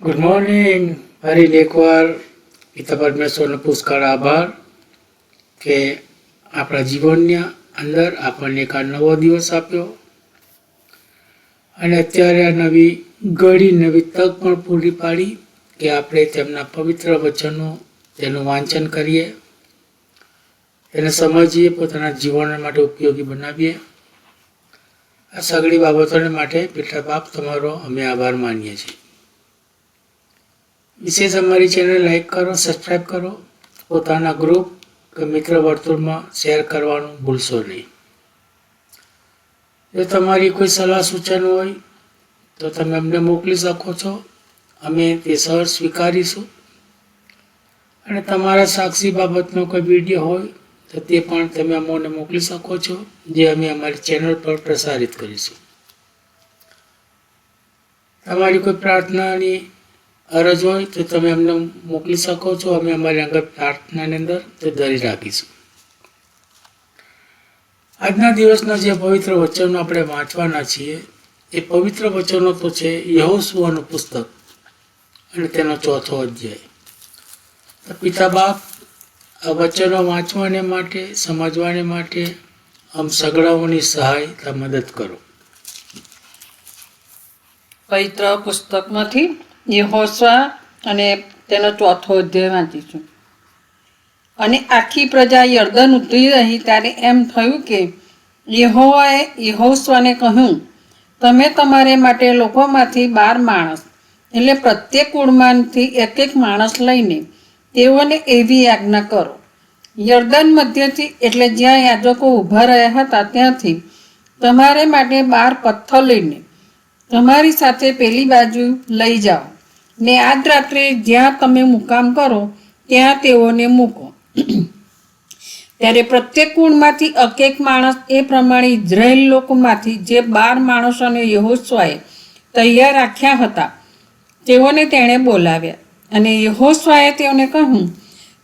Good morning ફરી એકવાર ગીતા પરમેશ્વરનો પુષ્કળ આભાર કે આપણા જીવનની અંદર આપણને એક આ નવો દિવસ આપ્યો. અને અત્યારે આ નવી ઘડી, નવી તક પણ પૂરી પાડી કે આપણે તેમના પવિત્ર વચનો, તેનું વાંચન કરીએ. તેને સમજીએ, પોતાના જીવન માટે ઉપયોગી બનાવીએ. આ સગળી બાબતોને માટે પિતા બાપ તમારો અમે આભાર માનીએ છીએ. વિશેષ અમારી ચેનલ લાઈક કરો સબસ્ક્રાઈબ કરો. પોતાના ગ્રુપ કે મિત્ર વર્તુળમાં શેર કરવાનું ભૂલશો નહીં. જો તમારી કોઈ સલાહ સૂચન હોય, તો તમે અમને મોકલી શકો છો. અમે તે સર સ્વીકારીશું. અને તમારા સાક્ષી બાબતનો કોઈ વીડિયો હોય, તો તે પણ તમે અમને મોકલી શકો છો, જે અમે અમારી ચેનલ પર પ્રસારિત કરીશું. તમારી કોઈ પ્રાર્થનાની અરજ હોય તો તમે અમને મોકલી શકો છો. અમે અમારી આગળ પ્રાર્થનાની અંદર તે ધરી રાખીશું. આજના દિવસના જે પવિત્ર વચનો આપણે વાંચવાના છીએ, એ પવિત્ર વચનો તો છે યહોશુઆનું પુસ્તક અને તેનો ચોથો અધ્યાય. પિતા બાપ, આ વચનો વાંચવાને માટે, સમજવાને માટે આમ સગડાઓની સહાય મદદ કરો. પવિત્ર પુસ્તકમાંથી યહોસ્વા અને તેનો ચોથો અધ્યાય વાંચીશું અને આખી પ્રજા યર્દન ઉતરી રહી ત્યારે એમ થયું કે યહોવાએ યહોસવાને કહ્યું, તમે તમારે માટે લોકોમાંથી બાર માણસ, એટલે પ્રત્યેક કુળમાંથી એક એક માણસ લઈને તેઓને એવી આજ્ઞા કરો. યર્દન મધ્યથી એટલે જ્યાં યાજકો ઊભા રહ્યા હતા ત્યાંથી તમારે માટે બાર પથ્થર લઈને તમારી સાથે પેલી બાજુ લઈ જાઓ. ને આજ રાત્રે જ્યાં તમે મુકામ કરો, ત્યાં તેઓને મૂકો. ત્યારે પ્રત્યેક કુળમાંથી એક માણસ એ પ્રમાણે ઇઝરાયેલ લોકોમાંથી જે બાર માણસોને યહોસ્વાએ તૈયાર રાખ્યા હતા, તેઓને તેણે બોલાવ્યા. અને યહોસ્વાએ તેઓને કહ્યું,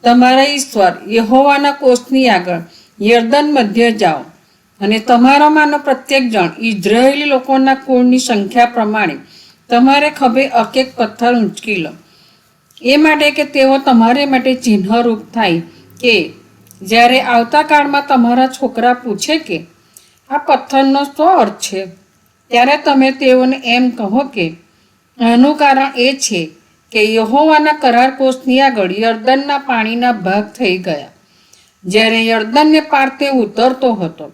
તમારા ઈશ્વર યહોવાના કોષની આગળ યર્દન મધ્ય જાઓ અને તમારામાંનો પ્રત્યેક જણ ઇઝરાયેલી લોકોના કુળની સંખ્યા પ્રમાણે તમારે ખભે અકેક પથ્થર ઊંચકી લો. એ માટે કે તેઓ તમારે માટે ચિહ્નરૂપ થાય કે જ્યારે આવતાકાળમાં તમારા છોકરા પૂછે કે, આ પથ્થરનો શું અર્થ છે? ત્યારે તમે તેઓને એમ કહો કે, આનું કારણ એ છે કે યહોવાના કરાર કોષની આગળ યર્દનના પાણીના ભાગ થઈ ગયા. જ્યારે યર્દનને પાર તે ઉતરતો હતો,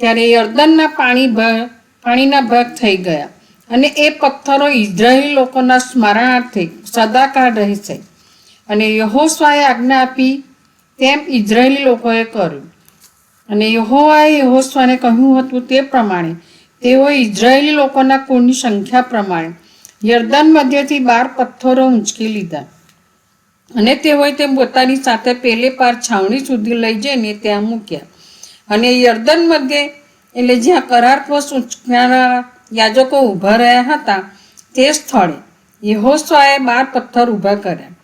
ત્યારે યર્દનના પાણી ભાગ પાણીના ભાગ થઈ ગયા. અને એ પથ્થરો ઇઝરાયેલી લોકોના સ્મરણાર્થે સદાકાળ રહેશે. અને યહોસ્વાએ આજ્ઞા આપી તેમ ઇઝરાયેલી લોકોએ કર્યું. અને યહોવાએ યહોસ્વાને કહ્યું હતું તે પ્રમાણે તેઓ ઇઝરાયેલી લોકોના કુળની સંખ્યા પ્રમાણે યર્દન મધ્યથી બાર પથ્થરો ઊંચકી લીધા. અને તેઓએ તે પોતાની સાથે પેલે પાર છાવણી સુધી લઈ જઈને ત્યાં મૂક્યા. અને યર્દન મધ્યે, એટલે જ્યાં કરાર કોષ ઉંચકનારા યાજકો ઊભા રહ્યા હતા તે સ્થળે યહોસ્વાએ બાર પથ્થર ઊભા કર્યા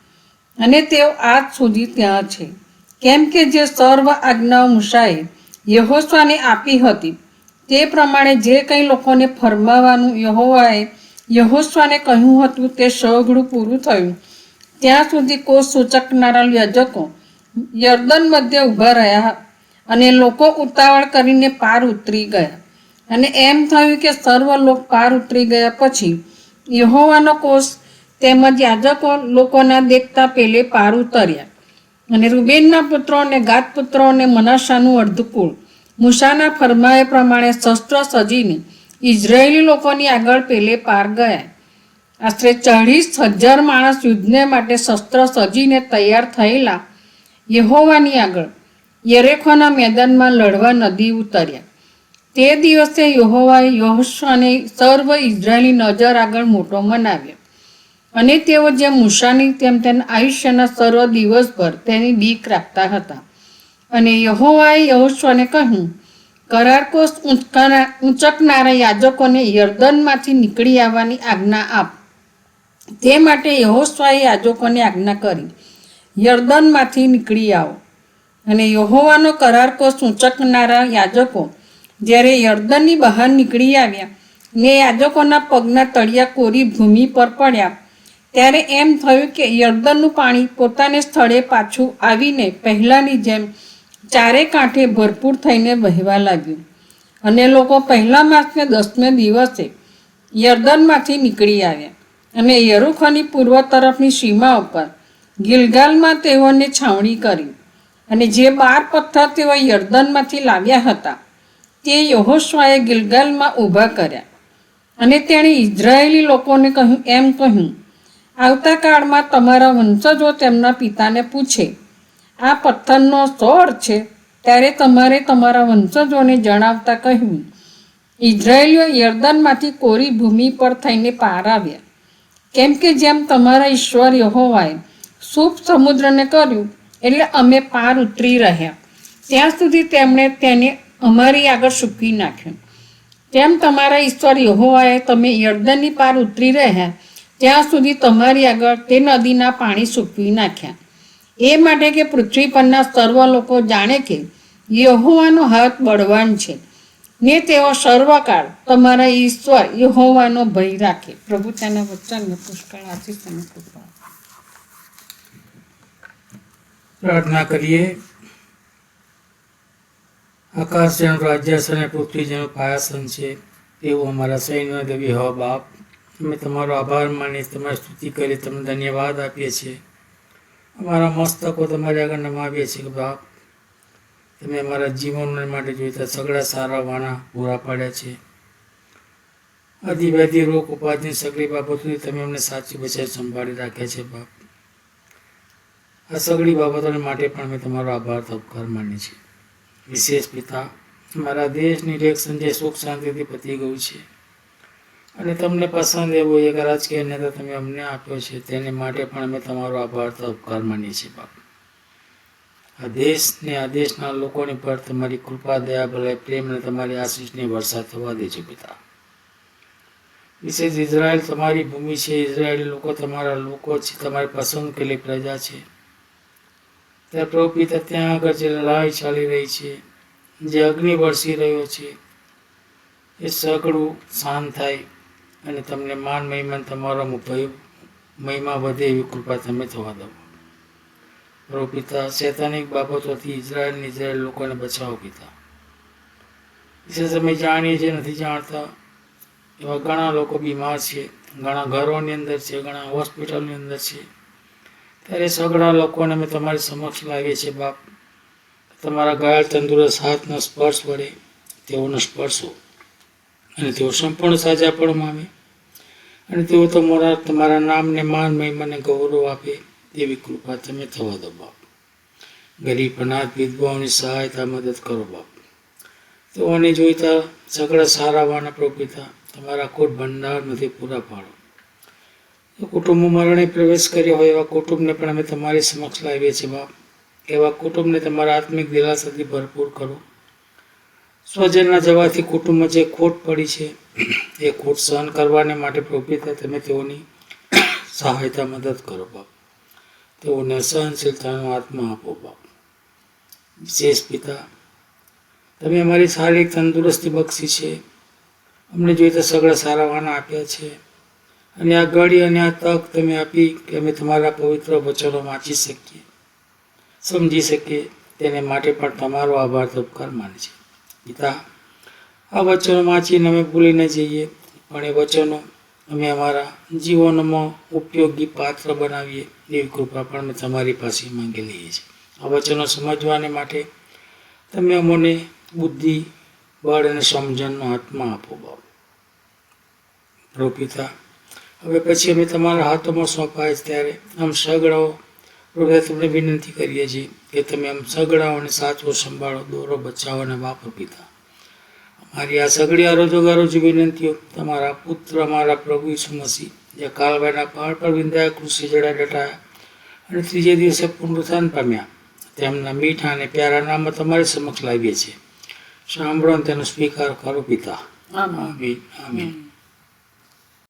અને તેઓ આજ સુધી ત્યાં છે. કેમ કે જે સર્વ આજ્ઞાઓ મૂસાએ યહોસ્વાને આપી હતી તે પ્રમાણે જે કંઈ લોકોને ફરમાવવાનું યહોવાએ યહોસ્વાને કહ્યું હતું તે સઘળું પૂરું થયું. ત્યાં સુધી કોષ સૂચકનારા યાજકો યર્દન મધ્ય ઊભા રહ્યા અને લોકો ઉતાવળ કરીને પાર ઉતરી ગયા. અને એમ થયું કે સર્વ લોક પાર ઉતરી ગયા પછી યહોવાનો કોષ તેમજ યાજકો લોકોના દેખતા પેલે પાર ઉતર્યા. અને રૂબેનના પુત્રો અને ગાત પુત્રો અને મનાશાનું અર્ધકુળ. મૂસાના ફરમાએ પ્રમાણે શસ્ત્ર સજીને ઇઝરાયેલી લોકોની આગળ પેલે પાર ગયા. આશરે ચાળીસ હજાર માણસ યુદ્ધને માટે શસ્ત્ર સજીને તૈયાર થયેલા યહોવાની આગળ યરેખોના મેદાનમાં લડવા નદી ઉતર્યા. તે દિવસે યહોવાએ યહોશાને સર્વ ઇઝરાયેલી નજર આગળ મોટો મનાવ્યો. અને તેઓ જેમ મૂસાની તેમ તેના આયુષ્યના સર્વ દિવસભર તેની બીક રાખતા હતા. અને યહોવાએ યહોશ્વને કહ્યું ઊંચકાના, ઊંચકનારા યાજકોને યર્દનમાંથી નીકળી આવવાની આજ્ઞા આપ. તે માટે યહોશ્વાએ યાજકોને આજ્ઞા કરી, યર્દનમાંથી નીકળી આવો. અને યહોવાનો કરારકોષ ઊંચકનારા યાજકો જ્યારે યર્દનની બહાર નીકળી આવ્યા, ને યાજકોના પગના તળિયા કોરી ભૂમિ પર પડ્યા. ત્યારે એમ થયું કે યર્દનનું પાણી પોતાને સ્થળે પાછું આવીને પહેલાંની જેમ ચારે કાંઠે ભરપૂર થઈને વહેવા લાગ્યું. અને લોકો પહેલા માસને દસમે દિવસે યર્દનમાંથી નીકળી આવ્યા અને યરુખોની પૂર્વ તરફની સીમા ઉપર ગિલગાલમાં તેઓને છાવણી કરી અને જે બાર પથ્થર તેઓ યર્દનમાંથી લાવ્યા હતા તે યહોશવાએ ગિલગાલમાં ઊભા કર્યા. અને તેણે ઇઝરાયેલી લોકોને કહ્યું, એમ કહ્યું, આવતા કાળમાં તમારા વંશજો તેમના પિતાને પૂછે, આ પથ્થરનો અર્થ છે? ત્યારે તમારે તમારા વંશજોને જણાવતા કહ્યું ઇઝરાયેલીઓ યર્દનમાંથી કોરી ભૂમિ પર થઈને પાર આવ્યા. કેમ કે જેમ તમારા ઈશ્વર યહોવાએ શુભ સમુદ્રને કર્યું, એટલે અમે પાર ઉતરી રહ્યા. ત્યાં સુધી તેમણે તેને અમારી આગળ સૂકવી નાખ્યું. તેમ તમારા ઈશ્વર યહોવાએ તમે યર્દનની પાર ઉતરી રહ્યા, ત્યાં સુધી તમારી આગળ તે નદીના પાણી સૂકવી નાખ્યા. એ માટે કે પૃથ્વી પરના સર્વ લોકો જાણે કે યહોવાનો હાથ બળવાન છે. ને તેઓ સર્વકાળ તમારા ઈશ્વર યહોવાનો ભય રાખે. પ્રભુ તેના વચનને પુષ્કળ આશીષ અને કૃપા. પ્રાર્થના કરીએ. આકાશ રાજ્યાસન અને પૃથ્વી પાયાસન છે, તેવું અમારા સૈન્ય દેવી હો બાપ. અમે તમારો આભાર માની તમારી સ્તુતિ કરી, તમને ધન્યવાદ આપીએ છીએ. અમારા મસ્તકો તમારી આગળ નમાવીએ છીએ કે બાપ. તમે અમારા જીવન માટે જોઈતા સગળા સારા વાણા પૂરા પાડ્યા છે. અધિવ્યાધિ રોગ ઉપાધિની સગળી બાબતોથી તમે અમને સાચી બચાવી સંભાળી રાખ્યા છે બાપ. આ સગળી બાબતોને માટે પણ અમે તમારો આભાર તબકાર માની છીએ. વિશેષ પિતા. મારા દેશની ઇલેક્શન સંજય સુખ શાંતિથી પતી ગયું છે. અને તમને પસંદ એવો એક રાજકીય નેતા તમે અમને આપ્યો છે, તેને માટે પણ અમે તમારો આભાર તો ઉપકાર માનીએ છીએ, બાપ. આ દેશને, આ દેશના લોકોની પર તમારી કૃપા, દયા, ભલાઈ, પ્રેમ અને તમારી આશીષની વર્ષા થવા દેજો પિતા. વિશેષ ઇઝરાયલ તમારી ભૂમિ છે. ઇઝરાયેલી લોકો તમારા લોકો છે, તમારી પસંદ કરેલી પ્રજા છે. ત્યાં પ્રભુ ત્યાં આગળ જે લડાઈ ચાલી રહી છે, જે અગ્નિ વરસી રહ્યો છે, એ સગડું શાંત થાય અને તમને માન મહિમાન તમારો ભય, મહિમા વધે એવી કૃપા તમે થવા દો. પ્રભુ પિતા શૈતાનિક બાબતોથી ઇઝરાયલની ઇઝરાયલ લોકોને બચાવો પિતા. વિશે તમે જાણીએ છીએ, નથી જાણતા. એવા ઘણા લોકો બીમાર છે, ઘણા ઘરોની અંદર છે, ઘણા હોસ્પિટલની અંદર છે. ત્યારે સગળા લોકોને અમે તમારી સમક્ષ લાવીએ છીએ, બાપ. તમારા ગાયલ તંદુરસ્ત હાથનો સ્પર્શ વડે તેઓનો સ્પર્શો અને તેઓ સંપૂર્ણ સાજા પણ મામે અને તેઓ તમારા તમારા નામને માન મહિમાને ગૌરવ આપે તેવી કૃપા તમે થવા દો, બાપ. ગરીબ, અનાથ, વિધવાઓની સહાયતા મદદ કરો, બાપ. તેઓને જોઈતા સગળા સારા વાના પ્રભુતા તમારા કોટ ભંડારમાંથી પૂરા પાડો. જો કુટુંબો મરણે પ્રવેશ કર્યો હોય એવા કુટુંબને પણ અમે તમારી સમક્ષ લાવીએ છીએ, બાપ. એવા કુટુંબને તમારા આત્મિક દિલાસાથી ભરપૂર કરો. સ્વજનના જવાથી કુટુંબમાં જે ખોટ પડી છે, એ ખોટ સહન કરવાને માટે પ્રભુતા તમે તેઓની સહાયતા મદદ કરો, બાપ. તેઓને સહનશીલતાનો આત્મા આપો, બાપ. વિશેષ પિતા, તમે અમારી શારીરિક તંદુરસ્તી બક્ષી છે. અમને જોઈતા સગળા સારા વાના આપ્યા છે. અને આ ઘડી અને આ તક તમે આપી કે અમે તમારા પવિત્ર વચનો વાંચી શકીએ, સમજી શકીએ, તેને માટે પણ તમારો આભાર ઉપકાર માને છે. પિતા આ વચનો વાંચીને અમે ભૂલી ન જઈએ, પણ એ વચનો અમે અમારા જીવનમાં ઉપયોગી પાત્ર બનાવીએ, એવી કૃપા પણ અમે તમારી પાસે માંગી લઈએ છીએ. આ વચનો સમજવાને માટે તમે અમને બુદ્ધિ, બળ અને સમજણનો આત્મા આપો બાબુ પ્રભુ પિતા હવે પછી અમે તમારા હાથોમાં સોંપાય ત્યારે આમ સગડાઓ હૃદય તમને વિનંતી કરીએ છીએ કે તમે આમ સગડાઓને સાચવો સંભાળો દોરો બચાવો અને વાપરો પિતા. અમારી આ સગડી આરોજો વિનંતીઓ તમારા પુત્ર અમારા પ્રભુ ઈસુ મસીહ જે કાલભાઈના પહાડ પર વિંધાયા કૃષિ જડા ડટાયા અને ત્રીજે દિવસે પુનરુત્થાન પામ્યા. તેમના મીઠા અને પ્યારા નામ તમારી સમક્ષ લાવીએ છીએ. સાંભળો અને તેનો સ્વીકાર કરો પિતા. આમાં આમીન. આમીન.